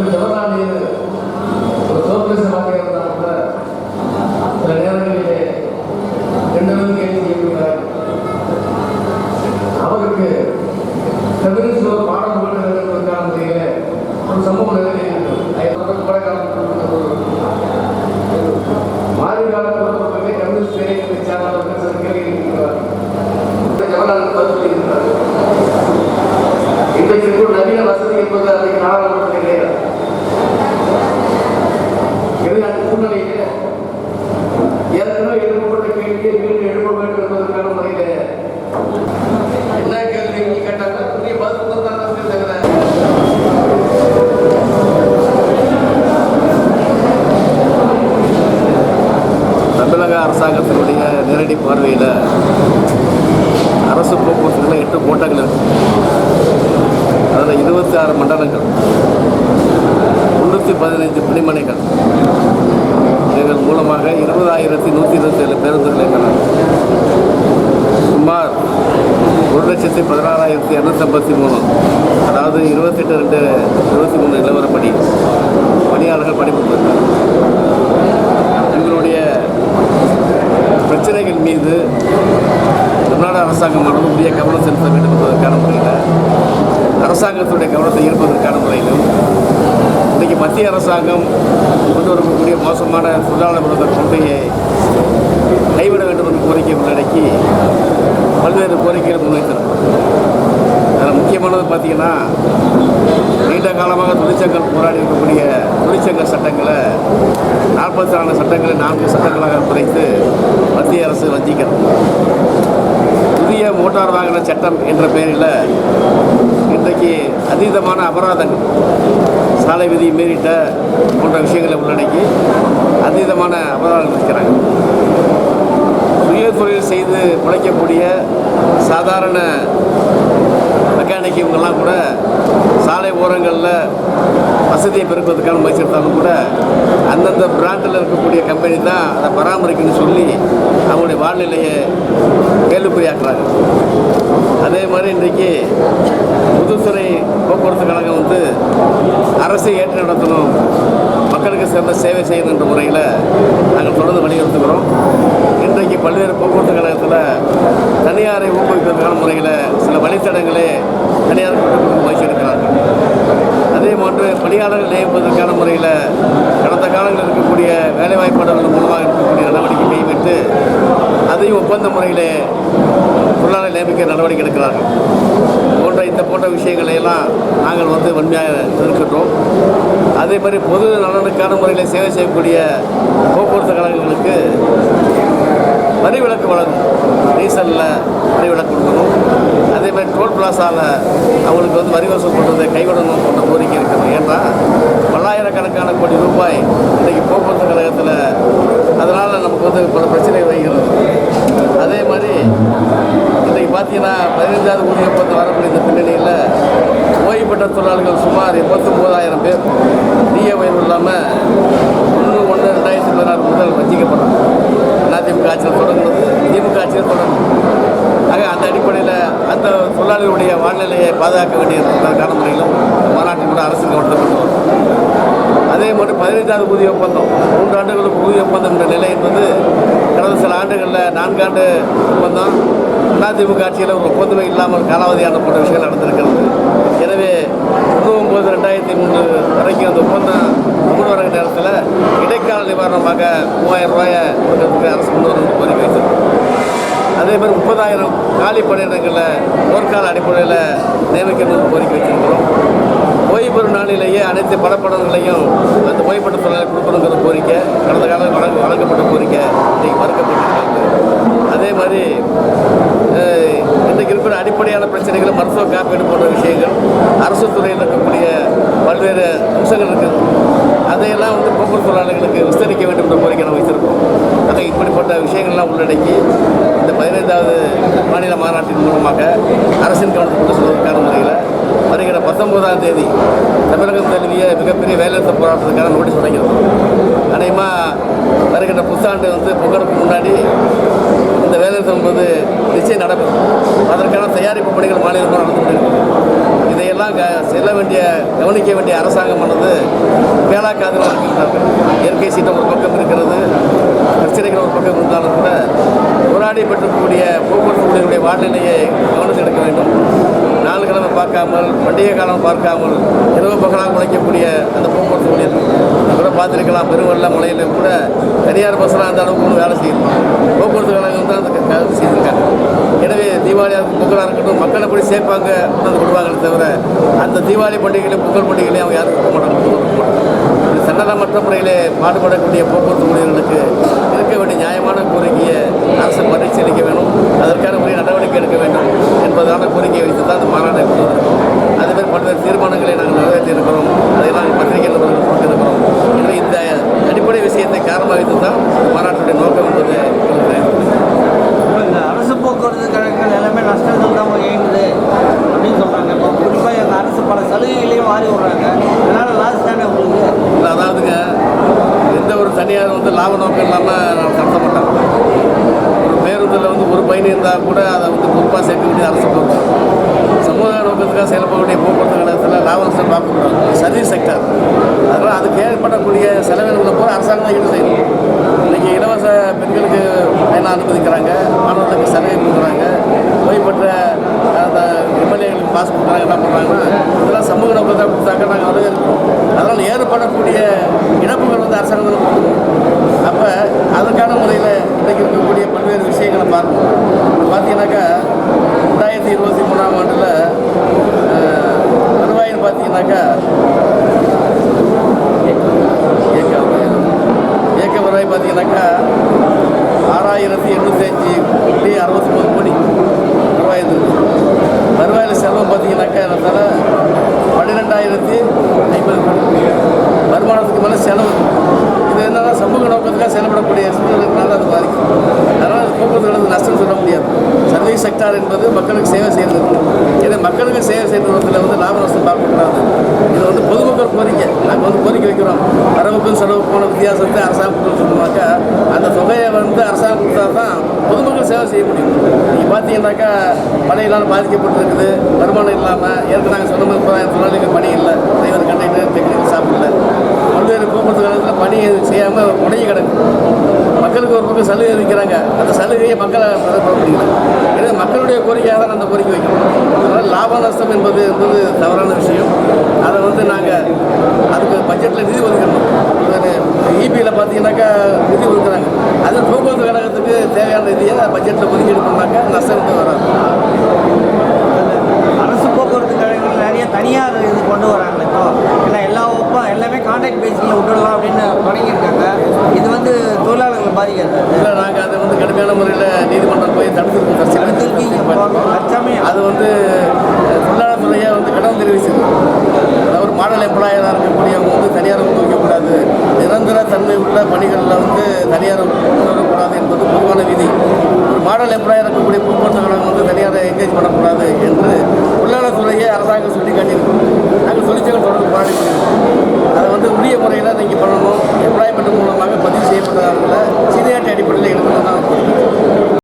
అందుకు ఎవరా నేను எட்டு கோட்டங்கள் அதில் இருபத்தி ஆறு மண்டலங்கள். முன்னூற்றி பதினைஞ்சு பணிமனைகள். இதன் மூலமாக இருபதாயிரத்தி நூற்றி இருபத்தி ஏழு பேருந்துகள் சுமார் ஒரு லட்சத்தி பதினாறாயிரத்தி இரநூத்தம்பத்தி மூணு. அதாவது இருபத்தெட்டு ரெண்டு இருபத்தி மூணு நிலவரப்படி பணியாளர்கள் பணிபுரிந்திருக்காங்க பிரச்சனைகள் மீது தமிழ்நாடு அரசாங்கம் உரிய கவனம் செலுத்த வேண்டும் என்பதற்கான முறையில் அரசாங்கத்துடைய கவனத்தை ஈர்ப்பதற்கான முறையிலும் இன்றைக்கு மத்திய அரசாங்கம் கொண்டு வரக்கூடிய மோசமான தொழிலாளர் விரோத கொள்கையை கைவிட வேண்டும் என்ற கோரிக்கை உள்ளடக்கி பல்வேறு கோரிக்கைகள் முன்வைத்தனர் அதில் முக்கியமானது பார்த்திங்கன்னா நீண்ட காலமாக தொழிற்சங்கம் போராடி இருக்கக்கூடிய தொழிற்சங்க சட்டங்களை நாற்பத்தி நாலு சட்டங்களை நான்கு சட்டங்களாக குறைத்து மத்திய அரசு வஞ்சிக்கிறது. புதிய மோட்டார் வாகன சட்டம் என்ற பெயரில் இன்றைக்கு அதீதமான அபராதங்கள் சாலை விதி மீறிட்ட போன்ற விஷயங்களை உள்ளடக்கி அதீதமான அபராதங்கள் இருக்கிறாங்க தொழில் பிழைக்கக்கூடிய சாதாரண மெக்கானிக் இவங்கெல்லாம் கூட சாலை ஓரங்களில் வசதியை பெருக்குவதற்கான முயற்சி எடுத்தாலும் கூட அந்தந்த பிராண்டில் இருக்கக்கூடிய கம்பெனி தான் அதை பராமரிக்கணும்னு சொல்லி அவங்களுடைய வாழ்நிலையை கேள்விக்குறியாக்குறாங்க அதே மாதிரி இன்றைக்கு பொதுத்துறை போக்குவரத்து கழகம் வந்து அரசை ஏற்று நடத்தணும் மக்களுக்கு சிறந்த சேவை செய்யணும் என்ற முறையில் நாங்கள் தொடர்ந்து வலியுறுத்துகிறோம். இன்றைக்கு பல்வேறு போக்குவரத்து கழகத்தில் தனியாரை ஊக்குவிப்பதற்கான முறையில் சில வழித்தடங்களே தனியார் கொடுக்க முயற்சி எடுக்கிறார்கள் அதே போன்று பணியாளர்கள் நியமிப்பதற்கான முறையில் கடந்த காலங்களில் இருக்கக்கூடிய வேலைவாய்ப்பாளர்கள் மூலமாக இருக்கக்கூடிய நடவடிக்கை கைவிட்டு அதையும் ஒப்பந்த முறையிலே தொழிலாளர் நியமிக்க நடவடிக்கை எடுக்கிறார்கள். போன்ற இந்த போன்ற விஷயங்களையெல்லாம் நாங்கள் வந்து வன்மையாக எதிர்க்கின்றோம். அதே மாதிரி பொது நலனுக்கான முறையில் சேவை செய்யக்கூடிய போக்குவரத்து கழகங்களுக்கு வரி விலக்கு வழங்கும். டீசலில் வரி விலக்கு கொடுக்கணும். அதே மாதிரி டோல் பிளாசாவில் அவங்களுக்கு வந்து வரி வசூல் பண்ணுறதை கைவிடணும் போன்ற கோரிக்கை இருக்குது. ஏன்னா பல்லாயிரக்கணக்கான கோடி ரூபாய் இன்றைக்கி போக்குவரத்து கழகத்தில் அதனால் நமக்கு வந்து பல பிரச்சனை வருகிறது. அதே மாதிரி இன்றைக்கு பார்த்தீங்கன்னா பதினைஞ்சாவது ஊதிய ஒப்பந்தம் வரக்கூடிய இந்த பின்னணியில் ஓய்வு பெற்ற தொழிலாளர்கள் சுமார் எண்பத்தொம்போதாயிரம் பேர். டிஏ உயர்வு இல்லாமல் ஒன்று ஒன்று ரெண்டாயிரத்தி பதினாறு முதல் வஞ்சிக்கப்படுறாங்க அதிமுக ஆட்சியில் தொடங்குனது திமுக ஆட்சியில் தொடங்கும் ஆக அந்த அடிப்படையில் அந்த தொழிலாளிகளுடைய வாழ்நிலையை பாதுகாக்க வேண்டியதற்கான முறையிலும் மாநாட்டில் கூட அரசு கவனத்தில் கொண்டு அதே மாதிரி பதினைந்தாவது ஊதிய ஒப்பந்தம். மூன்று ஆண்டுகளுக்கு ஊதிய ஒப்பந்தம் என்ற நிலை என்பது கடந்த சில ஆண்டுகளில் நான்காண்டு ஒப்பந்தம். அதிமுக ஆட்சியில் ஒரு ஒப்பந்தமே இல்லாமல் காலாவதியான போன்ற விஷயங்கள் நடந்திருக்கிறது. ரெண்டாயிரத்தி மூணு வரைக்கும் அந்த ஒப்பந்தம் கொண்டு வர நேரத்தில் இடைக்கால நிவாரணமாக மூவாயிரம் ரூபாயை கொடுக்கறதுக்கு அரசு முன்னோர் வரணும் கோரிக்கை வைத்திருக்கோம். அதே மாதிரி முப்பதாயிரம் காலி பணியிடங்களில் போர்க்கால அடிப்படையில் நியமிக்கணும்னு கோரிக்கை வச்சிருக்கிறோம் ஓய்வு பெறும் நாளிலேயே அனைத்து படப்படங்களையும் அந்த ஓய்வுபட்ட தொழிலாளர் கொடுக்கணுங்கிற கோரிக்கை கடந்த காலம் வழங்க வழங்கப்பட்ட கோரிக்கை இன்றைக்கு மறுக்கப்பட்டிருக்காங்க அதே மாதிரி இன்றைக்கு இருக்கிற அடிப்படையான பிரச்சனைகளை மருத்துவ காப்பீடு போன்ற விஷயங்கள் அரசு துறையில் பல்வேறு அம்சங்கள் இருக்குது அதையெல்லாம் வந்து போக்குவரத்து தொழிலாளர்களுக்கு விஸ்தரிக்க வேண்டும் என்ற கோரிக்கை நம்ம வைத்திருக்கோம். அதை இப்படிப்பட்ட விஷயங்கள்லாம் உள்ளடக்கி இந்த பதினைந்தாவது மாநில மாநாட்டின் மூலமாக அரசின் கவனத்தை கொண்டு செல்வதற்கான முறையில் வருகிற பத்தொன்பதாம் தேதி தமிழகம் தழுவிய மிகப்பெரிய வேலைநிறுத்த போராட்டத்துக்கான நோட்டீஸ் வழங்கியிருக்கோம். அநேகமாக வருகின்ற புத்தாண்டு வந்து பொங்கலுக்கு முன்னாடி இந்த வேலைநிறுத்தம் என்பது நிச்சயம் நடக்கும் அதற்கான தயாரிப்பு பணிகள் மாநிலமாக நடந்து கொண்டிருக்கிறது. இதையெல்லாம் க செல்ல வேண்டிய கவனிக்க வேண்டிய அரசாங்கமானது வேளா காதில் இருக்கின்றார்கள் இயற்கை சீட்டம் ஒரு பக்கம் இருக்கிறது பிரச்சனைகள் ஒரு பக்கம் இருந்தாலும் கூட போராடி பெற்றக்கூடிய போக்குவரத்து ஊழியர்களுடைய வாழ்நிலையை கவனத்தில் எடுக்க வேண்டும். நாலு கிழமை பார்க்காமல் பண்டிகை காலம் பார்க்காமல் இரவு பகலாக உழைக்கக்கூடிய அந்த போக்குவரத்து ஊழியர்கள் கூட பார்த்துருக்கலாம் பெருவெள்ள மலையில் கூட தனியார் பஸ்லாம் அந்த அளவுக்கு வேலை செய்யணும் போக்குவரத்து கழகம் தான் அந்த வேலை செய்திருக்காங்க எனவே தீபாவளியாக இருக்கும் பொங்கலாக இருக்கட்டும் மக்களை போய் சேர்ப்பாங்க தவிர அந்த தீபாவளி பண்டிகையிலும் பொங்கல் பண்டிகையிலையும் அவங்க யாரும் இருக்க மாட்டாங்க. கொடுக்க மாட்டாங்க இது முறையிலே பாடுபடக்கூடிய போக்குவரத்து ஊழியர்களுக்கு இருக்க வேண்டிய நியாயமான கோரிக்கையை அரசு பரிசீலிக்க வேண்டும். அதற்கான உரிய நடவடிக்கை எடுக்க வேண்டும். இருந்தால் கூட அதை வந்து பொறுப்பாக சேர்க்க வேண்டிய அரசு பொறுப்பு. சமூக நோக்கத்துக்காக செயல்படக்கூடிய போக்குவரத்து கழகத்தில் லாபத்தை நஷ்டம் பார்க்கக்கூடாது. Service sector. அதனால் அதுக்கு ஏற்படக்கூடிய செலவினங்களை கூட அரசாங்கம் தான் ஈடு செய்யணும். இன்றைக்கி இலவச பெண்களுக்கு பயணம் அனுமதிக்கிறாங்க. மாணவர்களுக்கு சலுகை கொடுக்குறாங்க. ஓய்வுபெற்ற அந்த எம்எல்ஏகளுக்கு பாஸ் கொடுக்குறாங்க. என்ன பண்ணுறாங்கன்னா இதெல்லாம் சமூக நோக்கத்தை கொடுத்தாக்க நாங்கள் வரவேற்கிறோம் அதனால் ஏற்படக்கூடிய இழப்புகள் வந்து அரசாங்கம் தான் கொடுக்கணும் அப்போ அதுக்கான முறையில் இன்றைக்கி இருக்கக்கூடிய பல்வேறு விஷயங்களை பார்க்கணும் இப்போ பார்த்தீங்கன்னாக்கா ரெண்டாயிரத்தி இருபத்தி மூணாம் ஆண்டில் வருவாயின்னு பார்த்தீங்கன்னாக்கா ஏக்க வருவாய் ஏக்க வருவாய் பார்த்தீங்கன்னாக்கா ஆறாயிரத்தி எண்ணூற்றி அஞ்சு புள்ளி அறுபத்தி மூணு கோடி வருவாய் இருந்திருக்கு வருவாயில் செலவு பார்த்தீங்கன்னாக்கா அதனால் பன்னிரெண்டாயிரத்தி ஐம்பது கோடி. வருமானத்துக்கு மேலே செலவு. இது என்னன்னா சமூக நோக்கத்துக்காக செயல்படக்கூடிய சூழ்நிலைனால அது பாதிக்கும். அதனால் போக்குவரத்து நஷ்டம் சொல்ல முடியாது. செக்டார் என்பது மக்களுக்கு சேவை செய்கிறது. இதை மக்களுக்கு சேவை செய்யறதுல வந்து லாப நஷ்டம் பார்க்கக்கூடாது. இது வந்து பொதுமக்கள் கோரிக்கை. நாங்கள் வந்து கோரிக்கை வைக்கிறோம். வரவுக்கும் செலவுக்கும் வித்தியாசத்தை அரசாங்கம் கொடுத்தோம்னாக்கா அந்த தொகையை வந்து அரசாங்கம் கொடுத்தா தான் பொதுமக்கள் சேவை செய்ய முடியும். நீங்கள் பார்த்தீங்கன்னாக்கா மழையினால் பாதிக்கப்பட்டிருக்குது. வருமானம் இல்லாமல் ஏற்கனவே நாங்கள் சொன்ன மாதிரி முப்பதாயிரம் தொழிலாளிகள் பணி இல்லை. டிரைவர் கண்டக்டர் டெக்னிக்கல் சாப்பிடல பல்வேறு போக்குவரத்து காலத்தில் பணி செய்யாமல் முடங்கி கிடக்கு. மக்களுக்கு ஒரு பக்கம் சலுகை விற்கிறாங்க அந்த சலுகையை மக்களை கோரிக்கையாக தான் அந்த கோரிக்கை வைக்கணும். அதனால் லாப நஷ்டம் என்பது என்பது தவறான விஷயம். அதை வந்து நாங்கள் அதுக்கு பட்ஜெட்டில் நிதி ஒதுக்கணும். இபியில் பார்த்தீங்கன்னாக்கா நிதி ஒதுக்குறாங்க. அது போக்குவரத்து கழகத்துக்கு தேவையான நிதியை பட்ஜெட்டில் ஒதுக்கீடு பண்ணாக்கா நஷ்டம் வராது. அரசு போக்குவரத்து கழகங்கள் நிறைய தனியார் இது கொண்டு வராங்க இப்போ. இல்லை எல்லா ஒப்பம் எல்லாமே கான்ட்ராக்ட் பேஸில் விட்டுடலாம் அப்படின்னு தொடங்கியிருக்காங்க. இது வந்து தொழிலாளர்களை பாதிக்காது. இல்லை நாங்கள் அதை வந்து கடுமையான முறையில் நீதிமன்றம் போய் சில தடுத்திருக்கீங்க இப்போ அது வந்து தொழிலாளர் துறையை வந்து கடன் தெரிவிச்சது அதாவது ஒரு மாடல் எம்ப்ளாயராக இருக்கக்கூடியவங்க வந்து தனியார் கொண்டு வைக்கக்கூடாது நிரந்தர தன்மை உள்ள பணிகளில் வந்து தனியார் கொண்டு வரக்கூடாது என்பது பொதுவான விதி. ஒரு மாடல் எம்ப்ளாயர் இருக்கக்கூடிய போக்குவரத்து கழகம் வந்து தனியாரை என்கேஜ் பண்ணக்கூடாது என்று தொழிலாளர் துறையை அரசாங்கம் சுட்டி காட்டியிருக்கோம் நாங்கள் தொழிற்சங்கம் தொடர்ந்து போராடி அதை வந்து உரிய முறையில் நீங்கள் பண்ணணும். எம்ப்ளாய்மெண்ட் மூலமாக பதிவு செய்யப்பட்டதால்